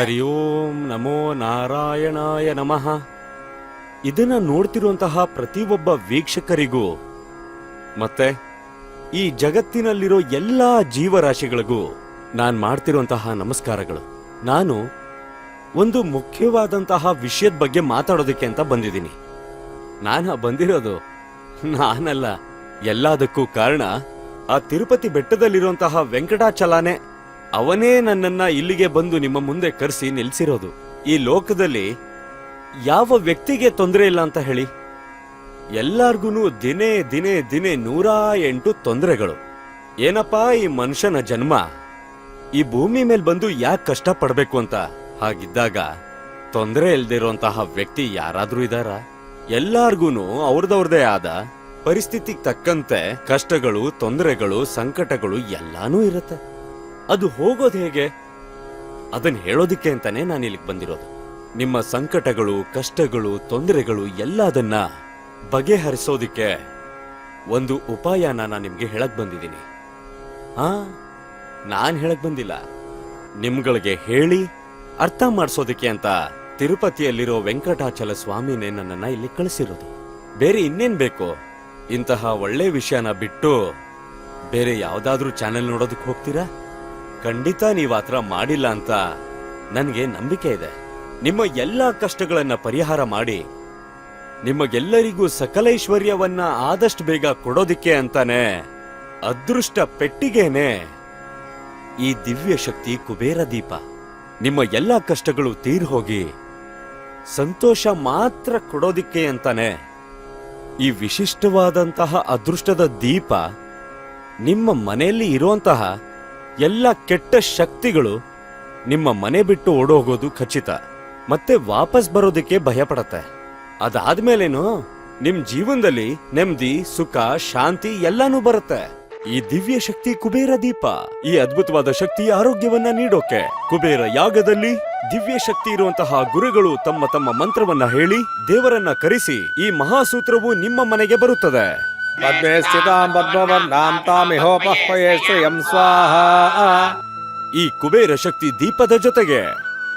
ಹರಿ ಓಂ ನಮೋ ನಾರಾಯಣಾಯ ನಮಃ. ಇದನ್ನ ನೋಡ್ತಿರುವಂತಹ ಪ್ರತಿಯೊಬ್ಬ ವೀಕ್ಷಕರಿಗೂ, ಮತ್ತೆ ಈ ಜಗತ್ತಿನಲ್ಲಿರೋ ಎಲ್ಲಾ ಜೀವರಾಶಿಗಳಿಗೂ ನಾನು ಮಾಡ್ತಿರುವಂತಹ ನಮಸ್ಕಾರಗಳು. ನಾನು ಒಂದು ಮುಖ್ಯವಾದಂತಹ ವಿಷಯದ ಬಗ್ಗೆ ಮಾತಾಡೋದಕ್ಕೆ ಅಂತ ಬಂದಿದ್ದೀನಿ. ನಾನು ಬಂದಿರೋದು ನಾನಲ್ಲ, ಎಲ್ಲದಕ್ಕೂ ಕಾರಣ ಆ ತಿರುಪತಿ ಬೆಟ್ಟದಲ್ಲಿರುವಂತಹ ವೆಂಕಟಾಚಲಾನೆ ಅವನೇ ನನ್ನನ್ನ ಇಲ್ಲಿಗೆ ಬಂದು ನಿಮ್ಮ ಮುಂದೆ ಕರೆಸಿ ನಿಲ್ಸಿರೋದು. ಈ ಲೋಕದಲ್ಲಿ ಯಾವ ವ್ಯಕ್ತಿಗೆ ತೊಂದರೆ ಇಲ್ಲ ಅಂತ ಹೇಳಿ. ಎಲ್ಲಾರ್ಗು ದಿನೇ ದಿನೇ ದಿನೇ ನೂರ ಎಂಟು ತೊಂದರೆಗಳು. ಏನಪ್ಪಾ ಈ ಮನುಷ್ಯನ ಜನ್ಮ? ಈ ಭೂಮಿ ಮೇಲೆ ಬಂದು ಯಾಕೆ ಕಷ್ಟ ಪಡಬೇಕು ಅಂತ ಹಾಗಿದ್ದಾಗ ತೊಂದರೆ ಇಲ್ದಿರುವಂತಹ ವ್ಯಕ್ತಿ ಯಾರಾದ್ರೂ ಇದಾರ ಎಲ್ಲಾರ್ಗೂನು ಅವ್ರದವ್ರದೇ ಆದ ಪರಿಸ್ಥಿತಿಗೆ ತಕ್ಕಂತೆ ಕಷ್ಟಗಳು, ತೊಂದರೆಗಳು, ಸಂಕಟಗಳು ಎಲ್ಲಾನೂ ಇರುತ್ತೆ. ಅದು ಹೋಗೋದು ಹೇಗೆ? ಅದನ್ನ ಹೇಳೋದಿಕ್ಕೆ ಅಂತಾನೆ ನಾನು ಇಲ್ಲಿಗೆ ಬಂದಿರೋದು. ನಿಮ್ಮ ಸಂಕಟಗಳು, ಕಷ್ಟಗಳು, ತೊಂದರೆಗಳು ಎಲ್ಲದನ್ನ ಬಗೆಹರಿಸೋದಿಕ್ಕೆ ಒಂದು ಉಪಾಯನ ನಾನು ನಿಮ್ಗೆ ಹೇಳಕ್ ಬಂದಿದ್ದೀನಿ. ಹಾ? ನಾನು ಹೇಳಕ್ ಬಂದಿಲ್ಲ. ನಿಮ್ಗಳಿಗೆ ಹೇಳಿ ಅರ್ಥ ಮಾಡಿಸೋದಕ್ಕೆ ಅಂತ ತಿರುಪತಿಯಲ್ಲಿರೋ ವೆಂಕಟಾಚಲ ಸ್ವಾಮಿನೇ ನನ್ನನ್ನ ಇಲ್ಲಿ ಕಳಿಸಿರೋದು. ಬೇರೆ ಇನ್ನೇನ್ ಬೇಕು? ಇಂತಹ ಒಳ್ಳೆ ವಿಷಯನ ಬಿಟ್ಟು ಬೇರೆ ಯಾವ್ದಾದ್ರೂ ಚಾನೆಲ್ ನೋಡೋದಕ್ಕೆ ಹೋಗ್ತೀರಾ? ಖಂಡಿತ ನೀವು ಆ ಥರ ಮಾಡಿಲ್ಲ ಅಂತ ನನಗೆ ನಂಬಿಕೆ ಇದೆ. ನಿಮ್ಮ ಎಲ್ಲ ಕಷ್ಟಗಳನ್ನು ಪರಿಹಾರ ಮಾಡಿ, ನಿಮಗೆಲ್ಲರಿಗೂ ಸಕಲೈಶ್ವರ್ಯವನ್ನ ಆದಷ್ಟು ಬೇಗ ಕೊಡೋದಿಕ್ಕೆ ಅಂತಾನೆ ಅದೃಷ್ಟ ಪೆಟ್ಟಿಗೆನೆ ಈ ದಿವ್ಯ ಶಕ್ತಿ ಕುಬೇರ ದೀಪ. ನಿಮ್ಮ ಎಲ್ಲ ಕಷ್ಟಗಳು ತೀರ್ ಹೋಗಿ ಸಂತೋಷ ಮಾತ್ರ ಕೊಡೋದಿಕ್ಕೆ ಅಂತಾನೆ ಈ ವಿಶಿಷ್ಟವಾದಂತಹ ಅದೃಷ್ಟದ ದೀಪ ನಿಮ್ಮ ಮನೆಯಲ್ಲಿ ಇರುವಂತಹ ಎಲ್ಲ ಕೆಟ್ಟ ಶಕ್ತಿಗಳು ನಿಮ್ಮ ಮನೆ ಬಿಟ್ಟು ಓಡೋಗೋದು ಖಚಿತ. ಮತ್ತೆ ವಾಪಸ್ ಬರೋದಕ್ಕೆ ಭಯ ಪಡತ್ತೆ ಅದಾದ್ಮೇಲೇನು ನಿಮ್ ಜೀವನದಲ್ಲಿ ನೆಮ್ಮದಿ, ಸುಖ, ಶಾಂತಿ ಎಲ್ಲಾನು ಬರುತ್ತೆ. ಈ ದಿವ್ಯ ಶಕ್ತಿ ಕುಬೇರ ದೀಪ, ಈ ಅದ್ಭುತವಾದ ಶಕ್ತಿ ಆರೋಗ್ಯವನ್ನ ನೀಡೋಕೆ. ಕುಬೇರ ಯಾಗದಲ್ಲಿ ದಿವ್ಯ ಶಕ್ತಿ ಇರುವಂತಹ ಗುರುಗಳು ತಮ್ಮ ತಮ್ಮ ಮಂತ್ರವನ್ನ ಹೇಳಿ ದೇವರನ್ನ ಕರೆಸಿ ಈ ಮಹಾಸೂತ್ರವು ನಿಮ್ಮ ಮನೆಗೆ ಬರುತ್ತದೆ. ಈ ಕುಬೇರ ಶಕ್ತಿ ದೀಪದ ಜೊತೆಗೆ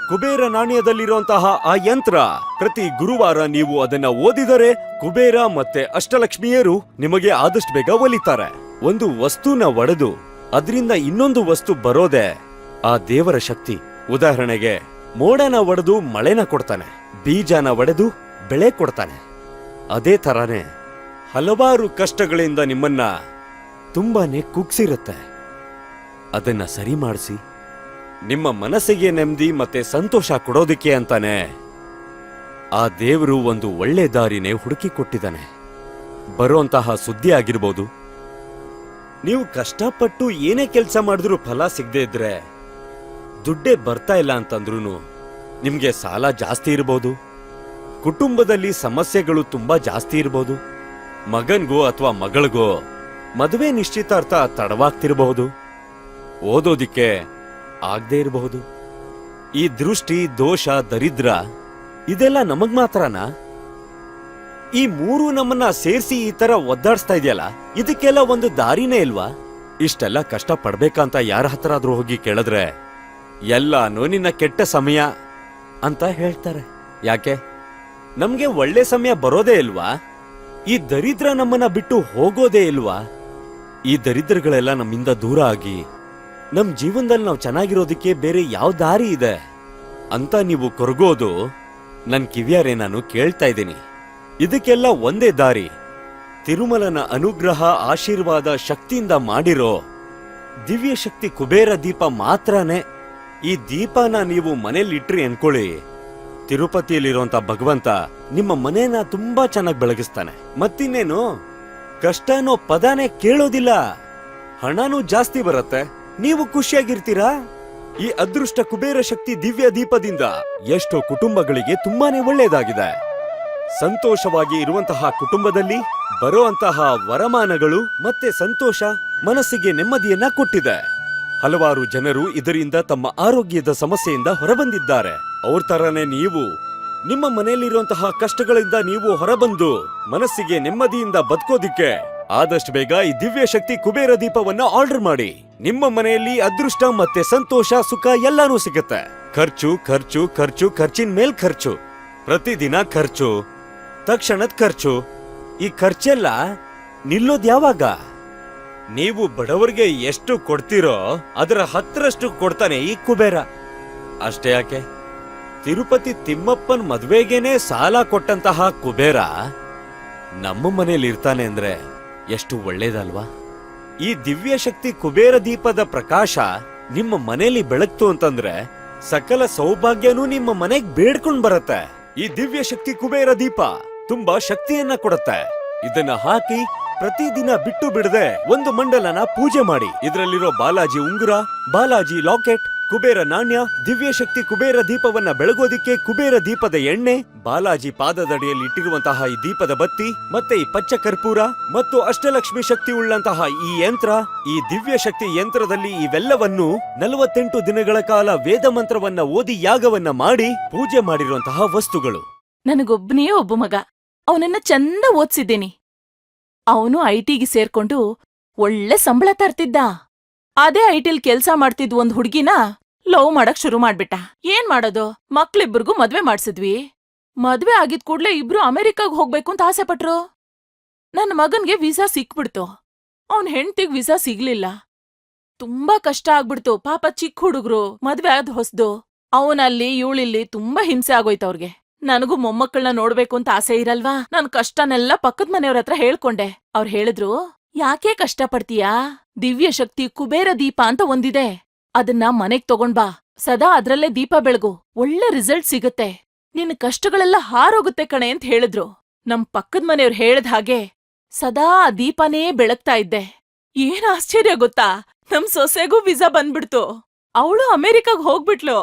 ಕುಬೇರ ನಾಣ್ಯದಲ್ಲಿರುವಂತಹ ಆ ಯಂತ್ರ, ಪ್ರತಿ ಗುರುವಾರ ನೀವು ಅದನ್ನ ಓದಿದರೆ ಕುಬೇರ ಮತ್ತೆ ಅಷ್ಟಲಕ್ಷ್ಮಿಯರು ನಿಮಗೆ ಆದಷ್ಟು ಬೇಗ ಒಲಿತಾರೆ. ಒಂದು ವಸ್ತುನ ಒಡೆದು ಅದರಿಂದ ಇನ್ನೊಂದು ವಸ್ತು ಬರೋದೆ ಆ ದೇವರ ಶಕ್ತಿ. ಉದಾಹರಣೆಗೆ, ಮೋಡನ ಒಡೆದು ಮಳೆನ ಕೊಡ್ತಾನೆ, ಬೀಜನ ಒಡೆದು ಬೆಳೆ ಕೊಡ್ತಾನೆ. ಅದೇ ತರಾನೇ ಹಲವಾರು ಕಷ್ಟಗಳಿಂದ ನಿಮ್ಮನ್ನ ತುಂಬಾನೇ ಕುಗ್ಸಿರುತ್ತೆ. ಅದನ್ನ ಸರಿ ಮಾಡಿಸಿ. ನಿಮ್ಮ ಮನಸ್ಸಿಗೆ ನೆಮ್ಮದಿ ಮತ್ತೆ ಸಂತೋಷ ಕೊಡೋದಿಕ್ಕೆ ಅಂತಾನೆ. ಆ ದೇವರು ಒಂದು ಒಳ್ಳೆ ದಾರಿನೇ ಹುಡುಕಿ ಕೊಟ್ಟಿದ್ದಾನೆ. ಬರುವಂತಹ ಸುದ್ದಿ ಆಗಿರ್ಬೋದು. ನೀವು ಕಷ್ಟಪಟ್ಟು ಏನೇ ಕೆಲಸ ಮಾಡಿದ್ರೂ ಫಲ ಸಿಗದೆ ಇದ್ರೆ ದುಡ್ಡೇ ಬರ್ತಾ ಇಲ್ಲ ಅಂತಂದ್ರೂ ನಿಮ್ಗೆ ಸಾಲ ಜಾಸ್ತಿ ಇರ್ಬೋದು. ಕುಟುಂಬದಲ್ಲಿ ಸಮಸ್ಯೆಗಳು ತುಂಬಾ ಜಾಸ್ತಿ ಇರ್ಬೋದು. ಮಗನ್ಗೋ ಅಥವಾ ಮಗಳಿಗೋ, ಮದುವೆ ನಿಶ್ಚಿತಾರ್ಥ ತಡವಾಗ್ತಿರಬಹುದು. ಓದೋದಿಕ್ಕೆ ಆಗದೆ ಇರಬಹುದು. ಈ ದೃಷ್ಟಿ, ದೋಷ, ದರಿದ್ರ, ಇದೆಲ್ಲ ನಮಗ್ ಮಾತ್ರನಾ? ಈ ಮೂರು ನಮ್ಮನ್ನ ಸೇರಿಸಿ ಈ ತರ ಒದ್ದಾಡ್ಸ್ತಾ ಇದೆಯಲ್ಲ, ಇದಕ್ಕೆಲ್ಲ ಒಂದು ದಾರಿನೇ ಇಲ್ವಾ? ಇಷ್ಟೆಲ್ಲ ಕಷ್ಟ ಪಡ್ಬೇಕಂತ ಯಾರ ಹತ್ರ ಆದ್ರೂ ಹೋಗಿ ಕೇಳಿದ್ರೆ, ಎಲ್ಲಾನು ನಿನ್ನ ಕೆಟ್ಟ ಸಮಯ ಅಂತ ಹೇಳ್ತಾರೆ. ಯಾಕೆ? ನಮ್ಗೆ ಒಳ್ಳೆ ಸಮಯ ಬರೋದೇ ಇಲ್ವಾ? ಈ ದರಿದ್ರ ನಮ್ಮನ್ನ ಬಿಟ್ಟು ಹೋಗೋದೇ ಇಲ್ವಾ? ಈ ದರಿದ್ರಗಳೆಲ್ಲ ನಮ್ಮಿಂದ ದೂರ ಆಗಿ, ನಮ್ ಜೀವನದಲ್ಲಿ ನಾವು ಚೆನ್ನಾಗಿರೋದಕ್ಕೆ ಬೇರೆ ಯಾವ ದಾರಿ ಇದೆ? ಅಂತ ನೀವು ಕೊರಗೋದು ನನ್ ಕಿವಿಯಾರೆ ನಾನು ಕೇಳ್ತಾ ಇದ್ದೀನಿ. ಇದಕ್ಕೆಲ್ಲ ಒಂದೇ ದಾರಿ. ತಿರುಮಲನ ಅನುಗ್ರಹ, ಆಶೀರ್ವಾದ, ಶಕ್ತಿಯಿಂದ ಮಾಡಿರೋ ದಿವ್ಯ ಶಕ್ತಿ ಕುಬೇರ ದೀಪ ಮಾತ್ರನೇ ಈ ದೀಪನ ನೀವು ಮನೇಲಿ ಇಟ್ರಿ ಅನ್ಕೊಳ್ಳಿ. ತಿರುಪತಿಯಲ್ಲಿರುವಂತ ಭಗವಂತ ನಿಮ್ಮ ಮನೇನ ತುಂಬಾ ಚೆನ್ನಾಗಿ ಬೆಳಗಿಸ್ತಾನೆ. ಮತ್ತಿನ್ನೇನು? ಅನ್ನೋ ಪದಾನೇ ಕೇಳೋದಿಲ್ಲ. ಹಣನೂ ಜಾಸ್ತಿ ಬರುತ್ತೆ. ನೀವು ಖುಷಿಯಾಗಿರ್ತೀರಾ? ಈ ಅದೃಷ್ಟ ಕುಬೇರ ಶಕ್ತಿ ದಿವ್ಯ ದೀಪದಿಂದ ಎಷ್ಟೋ ಕುಟುಂಬಗಳಿಗೆ ತುಂಬಾನೇ ಒಳ್ಳೆಯದಾಗಿದೆ. ಸಂತೋಷವಾಗಿ ಇರುವಂತಹ ಕುಟುಂಬದಲ್ಲಿ ಬರುವಂತಹ ವರಮಾನಗಳು ಮತ್ತೆ ಸಂತೋಷ ಮನಸ್ಸಿಗೆ ನೆಮ್ಮದಿಯನ್ನ ಕೊಟ್ಟಿದೆ. ಹಲವಾರು ಜನರು ಇದರಿಂದ ತಮ್ಮ ಆರೋಗ್ಯದ ಸಮಸ್ಯೆಯಿಂದ ಹೊರಬಂದಿದ್ದಾರೆ. ಅವ್ರ ತರನೇ ನೀವು. ನಿಮ್ಮ ಮನೆಯಲ್ಲಿರುವಂತಹ ಕಷ್ಟಗಳಿಂದ ನೀವು ಹೊರಬಂದು ಮನಸ್ಸಿಗೆ ನೆಮ್ಮದಿಯಿಂದ ಬದುಕೋದಿಕ್ಕೆ. ಆದಷ್ಟು ಬೇಗ ಈ ದಿವ್ಯ ಶಕ್ತಿ ಕುಬೇರ ದೀಪವನ್ನ ಆರ್ಡರ್ ಮಾಡಿ. ನಿಮ್ಮ ಮನೆಯಲ್ಲಿ ಅದೃಷ್ಟ ಮತ್ತೆ ಸಂತೋಷ, ಸುಖ ಎಲ್ಲಾನು ಸಿಗುತ್ತೆ. ಖರ್ಚು ಖರ್ಚು ಖರ್ಚು, ಖರ್ಚಿನ ಮೇಲ್ ಖರ್ಚು. ಪ್ರತಿದಿನ ಖರ್ಚು. ತಕ್ಷಣದ ಖರ್ಚು. ಈ ಖರ್ಚೆಲ್ಲ ನಿಲ್ಲೋದ್ ಯಾವಾಗ? ನೀವು ಬಡವರಿಗೆ ಎಷ್ಟು ಕೊಡ್ತೀರೋ ಅದರ ಹತ್ತರಷ್ಟು ಕೊಡ್ತಾನೆ ಈ ಕುಬೇರ. ಅಷ್ಟೇ ಯಾಕೆ? ತಿರುಪತಿ ತಿಮ್ಮಪ್ಪನ್ ಮದ್ವೆಗೇನೆ ಸಾಲ ಕೊಟ್ಟಂತಹ ಕುಬೇರ ನಮ್ಮ ಮನೇಲಿ ಇರ್ತಾನೆ ಅಂದ್ರೆ ಎಷ್ಟು ಒಳ್ಳೇದಲ್ವಾ? ಈ ದಿವ್ಯ ಶಕ್ತಿ ಕುಬೇರ ದೀಪದ ಪ್ರಕಾಶ ನಿಮ್ಮ ಮನೇಲಿ ಬೆಳಗ್ತು ಅಂತಂದ್ರೆ ಸಕಲ ಸೌಭಾಗ್ಯನೂ ನಿಮ್ಮ ಮನೆಗ್ ಬೇಡ್ಕೊಂಡ್ ಬರತ್ತೆ. ಈ ದಿವ್ಯ ಶಕ್ತಿ ಕುಬೇರ ದೀಪ ತುಂಬಾ ಶಕ್ತಿಯನ್ನ ಕೊಡತ್ತೆ. ಇದನ್ನ ಹಾಕಿ ಪ್ರತಿದಿನ ಬಿಟ್ಟು ಬಿಡದೆ ಒಂದು ಮಂಡಲನ ಪೂಜೆ ಮಾಡಿ. ಇದರಲ್ಲಿರೋ ಬಾಲಾಜಿ ಉಂಗುರ, ಬಾಲಾಜಿ ಲಾಕೆಟ್, ಕುಬೇರ ನಾಣ್ಯ, ದಿವ್ಯ ಶಕ್ತಿ ಕುಬೇರ ದೀಪವನ್ನ ಬೆಳಗೋದಿಕ್ಕೆ ಕುಬೇರ ದೀಪದ ಎಣ್ಣೆ, ಬಾಲಾಜಿ ಪಾದದಡಿಯಲ್ಲಿ ಇಟ್ಟಿರುವಂತಹ ಈ ದೀಪದ ಬತ್ತಿ, ಮತ್ತೆ ಈ ಪಚ್ಚ ಕರ್ಪೂರ, ಮತ್ತು ಅಷ್ಟಲಕ್ಷ್ಮಿ ಶಕ್ತಿ ಉಳ್ಳಂತಹ ಈ ಯಂತ್ರ, ಈ ದಿವ್ಯ ಶಕ್ತಿ ಯಂತ್ರದಲ್ಲಿ ಇವೆಲ್ಲವನ್ನು ನಲವತ್ತೆಂಟು ದಿನಗಳ ಕಾಲ ವೇದ ಮಂತ್ರವನ್ನ ಓದಿ ಯಾಗವನ್ನ ಮಾಡಿ ಪೂಜೆ ಮಾಡಿರುವಂತಹ ವಸ್ತುಗಳು. ನನಗೊಬ್ಬನೇ ಒಬ್ಬ ಮಗ. ಅವನನ್ನ ಚಂದ ಓದ್ಸಿದ್ದೀನಿ. ಅವನು ಐಟಿಗೆ ಸೇರ್ಕೊಂಡು ಒಳ್ಳೆ ಸಂಬಳ ತರ್ತಿದ್ದ. ಅದೇ ಐಟಿಲ್ ಕೆಲ್ಸ ಮಾಡ್ತಿದ್ ಒಂದ್ ಹುಡ್ಗಿನ ಲವ್ ಮಾಡಕ್ ಶುರು ಮಾಡ್ಬಿಟ್ಟ. ಏನ್ ಮಾಡೋದು? ಮಕ್ಳಿಬ್ರಿಗೂ ಮದ್ವೆ ಮಾಡ್ಸಿದ್ವಿ. ಮದ್ವೆ ಆಗಿದ್ ಕೂಡ್ಲೆ ಇಬ್ರು ಅಮೆರಿಕಾಗ್ ಹೋಗ್ಬೇಕು ಅಂತ ಆಸೆ ಪಟ್ರು. ನನ್ ಮಗನ್ಗೆ ವೀಸಾ ಸಿಕ್ಬಿಡ್ತು. ಅವ್ನ್ ಹೆಂಡ್ತಿಗ್ ವೀಸಾ ಸಿಗ್ಲಿಲ್ಲ. ತುಂಬಾ ಕಷ್ಟ ಆಗ್ಬಿಡ್ತು. ಪಾಪ ಚಿಕ್ಕ ಹುಡುಗ್ರು ಮದ್ವೆ ಆದ್ ಹೊಸ್ದು. ಅವನಲ್ಲಿ, ಇವಳಿಲ್ಲಿ ತುಂಬಾ ಹಿಂಸೆ ಆಗೋಯ್ತು ಅವ್ರಿಗೆ. ನನಗೂ ಮೊಮ್ಮಕ್ಕಳನ್ನ ನೋಡ್ಬೇಕು ಅಂತ ಆಸೆ ಇರಲ್ವಾ? ನನ್ ಕಷ್ಟನೆಲ್ಲ ಪಕ್ಕದ ಮನೆಯವ್ರ ಹತ್ರ ಹೇಳ್ಕೊಂಡೆ. ಅವ್ರು ಹೇಳಿದ್ರು, ಯಾಕೆ ಕಷ್ಟ ಪಡ್ತೀಯಾ ದಿವ್ಯ ಶಕ್ತಿ ಕುಬೇರ ದೀಪ ಅಂತ ಒಂದಿದೆ. ಅದನ್ನ ಮನೆಗ್ ತಗೊಂಡ್ಬಾ ಸದಾ ಅದ್ರಲ್ಲೇ ದೀಪ ಬೆಳಗು. ಒಳ್ಳೆ ರಿಸಲ್ಟ್ ಸಿಗುತ್ತೆ. ನಿನ್ ಕಷ್ಟಗಳೆಲ್ಲ ಹಾರೋಗುತ್ತೆ ಕಣೆ ಅಂತ ಹೇಳಿದ್ರು. ನಮ್ ಪಕ್ಕದ ಮನೆಯವ್ರು ಹೇಳ್ದ ಹಾಗೆ ಸದಾ ಆ ದೀಪನೇ ಬೆಳಗ್ತಾ ಇದ್ದೆ. ಏನ್ ಆಶ್ಚರ್ಯ ಗೊತ್ತಾ? ನಮ್ ಸೊಸೆಗೂ ವಿಸಾ ಬಂದ್ಬಿಡ್ತು. ಅವಳು ಅಮೆರಿಕಾಗ್ ಹೋಗ್ಬಿಟ್ಲು.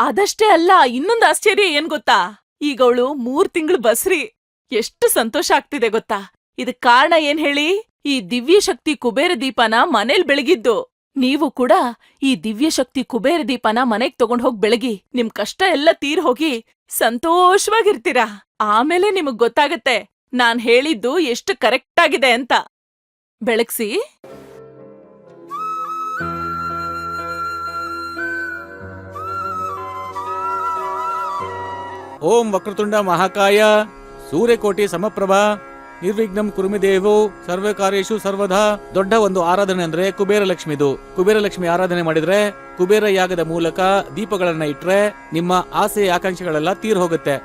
ಅದಷ್ಟೇ ಅಲ್ಲ, ಇನ್ನೊಂದ್ ಆಶ್ಚರ್ಯ ಏನ್ ಗೊತ್ತಾ? ಈಗ ಅವಳು ಮೂರ್ ತಿಂಗಳು ಬಸ್ರಿ. ಎಷ್ಟು ಸಂತೋಷ ಆಗ್ತಿದೆ ಗೊತ್ತಾ? ಇದಕ್ ಕಾರಣ ಏನ್ ಹೇಳಿ? ಈ ದಿವ್ಯ ಶಕ್ತಿ ಕುಬೇರ ದೀಪನ ಮನೇಲ್ ಬೆಳಗಿದ್ದು. ನೀವು ಕೂಡ ಈ ದಿವ್ಯ ಶಕ್ತಿ ಕುಬೇರ ದೀಪನ ಮನೆಗ್ ತಗೊಂಡ್ ಹೋಗ್ ಬೆಳಗಿ. ನಿಮ್ ಕಷ್ಟ ಎಲ್ಲ ತೀರ್ ಹೋಗಿ ಸಂತೋಷವಾಗಿರ್ತೀರಾ? ಆಮೇಲೆ ನಿಮಗ್ ಗೊತ್ತಾಗತ್ತೆ. ನಾನ್ ಹೇಳಿದ್ದು ಎಷ್ಟು ಕರೆಕ್ಟ್ ಆಗಿದೆ ಅಂತ. ಬೆಳಗ್ಸಿ. ಓಂ ವಕ್ರತುಂಡ ಮಹಾಕಾಯ, ಸೂರ್ಯಕೋಟಿ ಸಮಪ್ರಭಾ, ನಿರ್ವಿಘ್ನಂ ಕುರುಮಿ ದೇವು ಸರ್ವ ಕಾರ್ಯೇಶು ಸರ್ವದಾ ದೊಡ್ಡ ಒಂದು ಆರಾಧನೆ ಅಂದ್ರೆ ಕುಬೇರ ಲಕ್ಷ್ಮಿದು ಕುಬೇರ ಲಕ್ಷ್ಮಿ ಆರಾಧನೆ ಮಾಡಿದ್ರೆ ಕುಬೇರ ಯಾಗದ ಮೂಲಕ ದೀಪಗಳನ್ನ ಇಟ್ರೆ ನಿಮ್ಮ ಆಸೆ ಆಕಾಂಕ್ಷೆಗಳೆಲ್ಲ ತೀರ್ ಹೋಗುತ್ತೆ.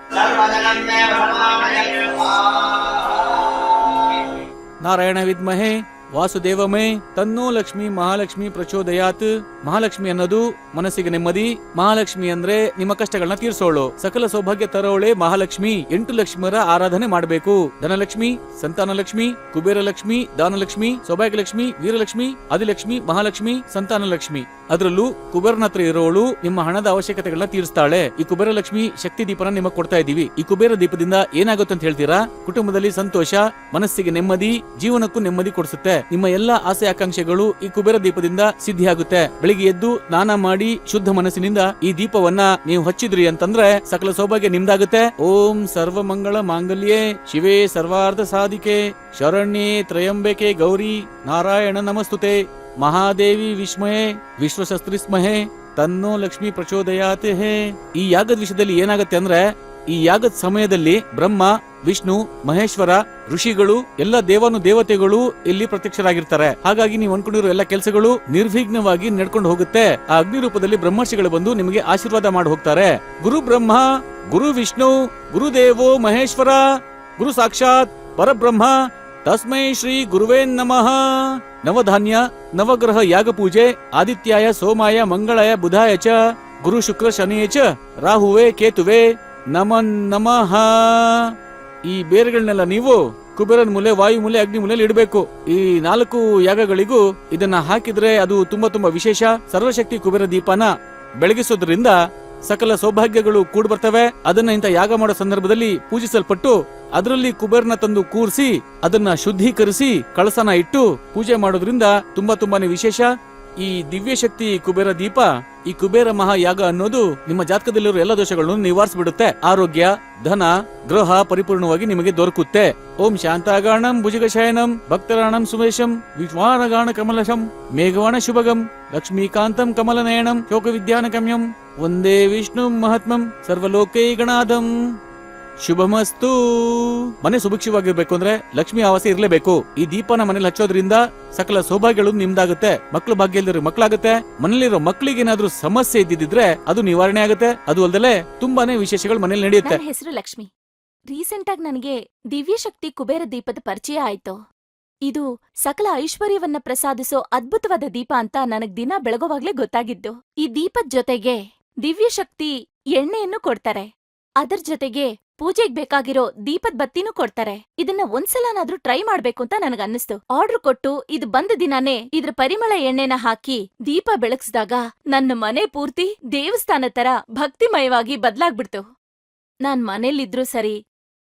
ನಾರಾಯಣ ವಿದ್ಮಹೇ, ವಾಸುದೇವಮೇ, ತನ್ನೋ ಲಕ್ಷ್ಮಿ ಮಹಾಲಕ್ಷ್ಮಿ ಪ್ರಚೋದಯಾತ್. ಮಹಾಲಕ್ಷ್ಮಿ ಅನ್ನೋದು ಮನಸ್ಸಿಗೆ ನೆಮ್ಮದಿ, ಮಹಾಲಕ್ಷ್ಮಿ ಅಂದ್ರೆ ನಿಮ್ಮ ಕಷ್ಟಗಳನ್ನ ತೀರ್ಸೋಳು. ಸಕಲ ಸೌಭಾಗ್ಯ ತರೋಳೆ ಮಹಾಲಕ್ಷ್ಮಿ, ಎಂಟು ಲಕ್ಷ್ಮಿಯರ ಆರಾಧನೆ ಮಾಡಬೇಕು. ಧನಲಕ್ಷ್ಮಿ ಸಂತಾನ ಲಕ್ಷ್ಮಿ ಕುಬೇರ ಲಕ್ಷ್ಮಿ ದಾನಲಕ್ಷ್ಮಿ ಸೌಭಾಗ್ಯ ಲಕ್ಷ್ಮಿ ವೀರಲಕ್ಷ್ಮಿ, ಆದಿಲಕ್ಷ್ಮಿ, ಮಹಾಲಕ್ಷ್ಮಿ ಸಂತಾನ ಲಕ್ಷ್ಮಿ ಅದರಲ್ಲೂ ಕುಬೇರನ ಹತ್ರ ಇರೋಳು ನಿಮ್ಮ ಹಣದ ಅವಶ್ಯಕತೆಗಳನ್ನ ತೀರಿಸ್ತಾಳೆ. ಈ ಕುಬೇರ ಲಕ್ಷ್ಮಿ ಶಕ್ತಿ ದೀಪನ ನಿಮಗೆ ಕೊಡ್ತಾ ಇದೀವಿ ಈ ಕುಬೇರ ದೀಪದಿಂದ ಏನಾಗುತ್ತೆ ಅಂತ ಹೇಳ್ತೀರಾ? ಕುಟುಂಬದಲ್ಲಿ ಸಂತೋಷ, ಮನಸ್ಸಿಗೆ ನೆಮ್ಮದಿ, ಜೀವನಕ್ಕೂ ನೆಮ್ಮದಿ ಕೊಡಿಸುತ್ತೆ. ನಿಮ್ಮ ಎಲ್ಲಾ ಆಸೆ, ಆಕಾಂಕ್ಷೆಗಳು ಈ ಕುಬೇರ ದೀಪದಿಂದ ಸಿದ್ಧಿಯಾಗುತ್ತೆ. ಬೆಳಿಗ್ಗೆ ಎದ್ದು ಸ್ನಾನ ಮಾಡಿ ಶುದ್ಧ ಮನಸ್ಸಿನಿಂದ ಈ ದೀಪವನ್ನ ನೀವು ಹಚ್ಚಿದ್ರಿ ಅಂತಂದ್ರೆ ಸಕಲ ಸೌಭಾಗ್ಯ ನಿಮ್ದಾಗುತ್ತೆ. ಓಂ ಸರ್ವ ಮಂಗಳ ಮಾಂಗಲ್ಯೆ. ಶಿವೇ ಸರ್ವಾರ್ಥ ಸಾಧಿಕೆ. ಶರಣ್ಯೇ ತ್ರಯಂಬಕೆ ಗೌರಿ. ನಾರಾಯಣ ನಮಸ್ತುತೆ. ಮಹಾದೇವಿ ವಿಸ್ಮಯೇ. ವಿಶ್ವಶಸ್ತ್ರಿಸ್ಮಹೆ ತನ್ನೋ ಲಕ್ಷ್ಮಿ ಪ್ರಚೋದಯಾತೆ ಈ ಯಾಗದ ವಿಷಯದಲ್ಲಿ ಏನಾಗುತ್ತೆ ಅಂದ್ರೆ ಈ ಯಾಗದ ಸಮಯದಲ್ಲಿ ಬ್ರಹ್ಮ ವಿಷ್ಣು, ಮಹೇಶ್ವರ, ಋಷಿಗಳು, ಎಲ್ಲ ದೇವಾನು ದೇವತೆಗಳು ಇಲ್ಲಿ ಪ್ರತ್ಯಕ್ಷರಾಗಿರ್ತಾರೆ. ಹಾಗಾಗಿ ನೀವು ಅನ್ಕೊಂಡಿರೋ ಎಲ್ಲ ಕೆಲಸಗಳು ನಿರ್ವಿಘ್ನವಾಗಿ ನಡ್ಕೊಂಡು ಹೋಗುತ್ತೆ. ಆ ಅಗ್ನಿ ರೂಪದಲ್ಲಿ ಬ್ರಹ್ಮರ್ಷಿಗಳು ಬಂದು ನಿಮಗೆ ಆಶೀರ್ವಾದ ಮಾಡಿ ಹೋಗ್ತಾರೆ. ಗುರು ಬ್ರಹ್ಮ, ಗುರು ವಿಷ್ಣು ಗುರುದೇವೋ ಮಹೇಶ್ವರ, ಗುರು ಸಾಕ್ಷಾತ್, ಪರಬ್ರಹ್ಮ, ತಸ್ಮೈ ಶ್ರೀ ಗುರುವೇ ನಮಃ. ನವಧಾನ್ಯ, ನವಗ್ರಹ ಯಾಗ ಪೂಜೆ, ಆದಿತ್ಯಾಯ, ಸೋಮಾಯ, ಮಂಗಳಾಯ, ಬುಧಾಯ ಚ, ಗುರು ಶುಕ್ರ ಶನಿಯ ಚ, ರಾಹುವೆ, ಕೇತುವೆ, ನಮನ್ ನಮಃ. ಈ ಬೇರುಗಳನ್ನೆಲ್ಲ ನೀವು ಕುಬೇರನ ಮೂಲೆ, ವಾಯು ಮೂಲೆ, ಅಗ್ನಿ ಮೂಲೆಯಲ್ಲಿ ಇಡಬೇಕು. ಈ ನಾಲ್ಕು ಯಾಗಗಳಿಗೂ ಇದನ್ನ ಹಾಕಿದ್ರೆ ಅದು ತುಂಬಾ ತುಂಬಾ ವಿಶೇಷ. ಸರ್ವಶಕ್ತಿ ಕುಬೇರ ದೀಪನ ಬೆಳಗಿಸೋದ್ರಿಂದ ಸಕಲ ಸೌಭಾಗ್ಯಗಳು ಕೂಡ್ ಬರ್ತವೆ. ಅದನ್ನ ಇಂಥ ಯಾಗ ಮಾಡೋ ಸಂದರ್ಭದಲ್ಲಿ ಪೂಜಿಸಲ್ಪಟ್ಟು ಅದರಲ್ಲಿ ಕುಬೇರನ ತಂದು ಕೂರಿಸಿ, ಅದನ್ನ ಶುದ್ಧೀಕರಿಸಿ, ಕಳಸನ ಇಟ್ಟು ಪೂಜೆ ಮಾಡೋದ್ರಿಂದ ತುಂಬಾ ತುಂಬಾನೇ ವಿಶೇಷ. ಈ ದಿವ್ಯ ಶಕ್ತಿ ಕುಬೇರ ದೀಪ ಈ ಕುಬೇರ ಮಹಾಯಾಗ ಅನ್ನೋದು ನಿಮ್ಮ ಜಾತಕದಲ್ಲಿರೋ ಎಲ್ಲ ದೋಷಗಳನ್ನು ನಿವಾರಿಸ್ಬಿಡುತ್ತೆ. ಆರೋಗ್ಯ, ಧನ ಗೃಹ ಪರಿಪೂರ್ಣವಾಗಿ ನಿಮಗೆ ದೊರಕುತ್ತೆ. ಓಂ ಶಾಂತಾಗಾಣಂ ಭುಜಗಶಯನಂ ಭಕ್ತರಾಣಂ ಸುಮೇಶಂ ವಿಶ್ವಾನಗಾಣ ಕಮಲಶಂ ಮೇಘವಾಣ ಶುಭಗಂ ಲಕ್ಷ್ಮೀಕಾಂತಂ ಕಮಲನಯನಂ ಶೋಕ ವಿದ್ಯಾನಗಮ್ಯಂ ಒಂದೇ ವಿಷ್ಣು ಮಹಾತ್ಮಂ ಸರ್ವಲೋಕೈಗಣಾದಂ ಶುಭಮಸ್ತು. ಮನೆ ಸುಭಿಕ್ಷವಾಗಿರ್ಬೇಕು ಅಂದ್ರೆ ಲಕ್ಷ್ಮಿ ಆವಾಸ ಇರ್ಲೇಬೇಕು. ಈ ದೀಪನ ಮನೇಲಿ ಹಚ್ಚೋದ್ರಿಂದ ಸಕಲ ಸೌಭಾಗ್ಯಗಳು ನಿಮ್ದಾಗುತ್ತೆ. ಮಕ್ಳು ಭಾಗ್ಯ ಮಕ್ಕಳಾಗುತ್ತೆ ಮನೇಲಿರೋ ಮಕ್ಕಳಿಗೆ ಏನಾದ್ರೂ ಸಮಸ್ಯೆ ಇದ್ದಿದ್ರೆ ಅದು ನಿವಾರಣೆ ಆಗುತ್ತೆ. ಅದು ಅಲ್ದಲೆ ತುಂಬಾನೇ ವಿಶೇಷಗಳು ಮನೇಲಿ ನಡೆಯುತ್ತೆ. ನನ್ನ ಹೆಸರು ಲಕ್ಷ್ಮಿ. ರೀಸೆಂಟ್ ಆಗಿ ನನಗೆ ದಿವ್ಯಶಕ್ತಿ ಕುಬೇರ ದೀಪದ ಪರಿಚಯ ಆಯ್ತು. ಇದು ಸಕಲ ಐಶ್ವರ್ಯವನ್ನ ಪ್ರಸಾದಿಸೋ ಅದ್ಭುತವಾದ ದೀಪ ಅಂತ ನನಗ್ ದಿನ ಬೆಳಗೋವಾಗ್ಲೇ ಗೊತ್ತಾಗಿದ್ದು. ಈ ದೀಪದ ಜೊತೆಗೆ ದಿವ್ಯಶಕ್ತಿ ಎಣ್ಣೆಯನ್ನು ಕೊಡ್ತಾರೆ. ಅದರ ಜೊತೆಗೆ ಪೂಜೆಗ್ ಬೇಕಾಗಿರೋ ದೀಪದ ಬತ್ತಿನೂ ಕೊಡ್ತಾರೆ. ಇದನ್ನ ಒಂದ್ಸಲನಾದ್ರೂ ಟ್ರೈ ಮಾಡ್ಬೇಕು ಅಂತ ನನಗ ಅನ್ನಿಸ್ತು ಆರ್ಡರ್ ಕೊಟ್ಟು ಇದು ಬಂದ ದಿನಾನೇ ಇದ್ರ ಪರಿಮಳ ಎಣ್ಣೆನ ಹಾಕಿ ದೀಪ ಬೆಳಗ್ಸ್ದಾಗ ನನ್ನ ಮನೆ ಪೂರ್ತಿ ದೇವಸ್ಥಾನ ತರ ಭಕ್ತಿಮಯವಾಗಿ ಬದ್ಲಾಗ್ಬಿಡ್ತು. ನಾನ್ ಮನೇಲಿದ್ರೂ ಸರಿ,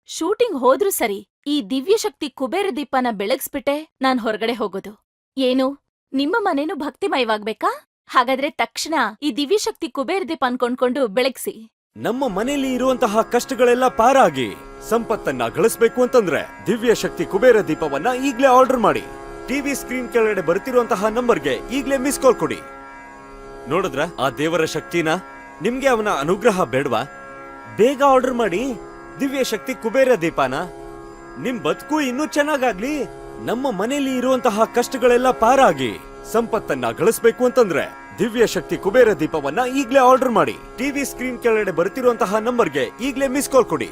ಶೂಟಿಂಗ್ ಹೋದ್ರೂ ಸರಿ ಈ ದಿವ್ಯಶಕ್ತಿ ಕುಬೇರ ದೀಪನ ಬೆಳಗ್ಸ್ಬಿಟ್ಟೆ ನಾನ್ ಹೊರಗಡೆ ಹೋಗೋದು. ಏನು? ನಿಮ್ಮ ಮನೇನು ಭಕ್ತಿಮಯವಾಗ್ಬೇಕಾ? ಹಾಗಾದ್ರೆ ತಕ್ಷಣ ಈ ದಿವ್ಯಶಕ್ತಿ ಕುಬೇರ ದೀಪ ಅನ್ಕೊಂಡ್ಕೊಂಡು ಬೆಳಗ್ಸಿ. ನಮ್ಮ ಮನೆಯಲ್ಲಿ ಇರುವಂತಹ ಕಷ್ಟಗಳೆಲ್ಲ ಪಾರಾಗಿ ಸಂಪತ್ತನ್ನ ಗಳಿಸ್ಬೇಕು ಅಂತಂದ್ರೆ ದಿವ್ಯ ಶಕ್ತಿ ಕುಬೇರ ದೀಪವನ್ನ ಈಗ್ಲೇ ಆರ್ಡರ್ ಮಾಡಿ. ಟಿವಿ ಸ್ಕ್ರೀನ್ ಕೆಳಗಡೆ ಬರ್ತಿರುವಂತಹ ನಂಬರ್ಗೆ ಈಗ್ಲೇ ಮಿಸ್ ಕಾಲ್ ಕೊಡಿ. ನೋಡಿದ್ರ? ಆ ದೇವರ ಶಕ್ತಿನ? ನಿಮ್ಗೆ ಅವನ ಅನುಗ್ರಹ ಬೇಡವಾ? ಬೇಗ ಆರ್ಡರ್ ಮಾಡಿ, ದಿವ್ಯ ಶಕ್ತಿ ಕುಬೇರ ದೀಪನ. ನಿಮ್ ಬದುಕು ಇನ್ನೂ ಚೆನ್ನಾಗಾಗ್ಲಿ. ನಮ್ಮ ಮನೆಯಲ್ಲಿ ಇರುವಂತಹ ಕಷ್ಟಗಳೆಲ್ಲ ಪಾರಾಗಿ ಸಂಪತ್ತನ್ನ ಗಳಿಸ್ಬೇಕು ಅಂತಂದ್ರೆ ದಿವ್ಯ ಶಕ್ತಿ ಕುಬೇರ ದೀಪವನ್ನ ಈಗ್ಲೇ ಆರ್ಡರ್ ಮಾಡಿ. ಟಿವಿ ಸ್ಕ್ರೀನ್ ಕೆಳಗಡೆ ಬರ್ತಿರುವಂತಹ ನಂಬರ್ಗೆ ಈಗ್ಲೇ ಮಿಸ್ ಕಾಲ್ ಕೊಡಿ.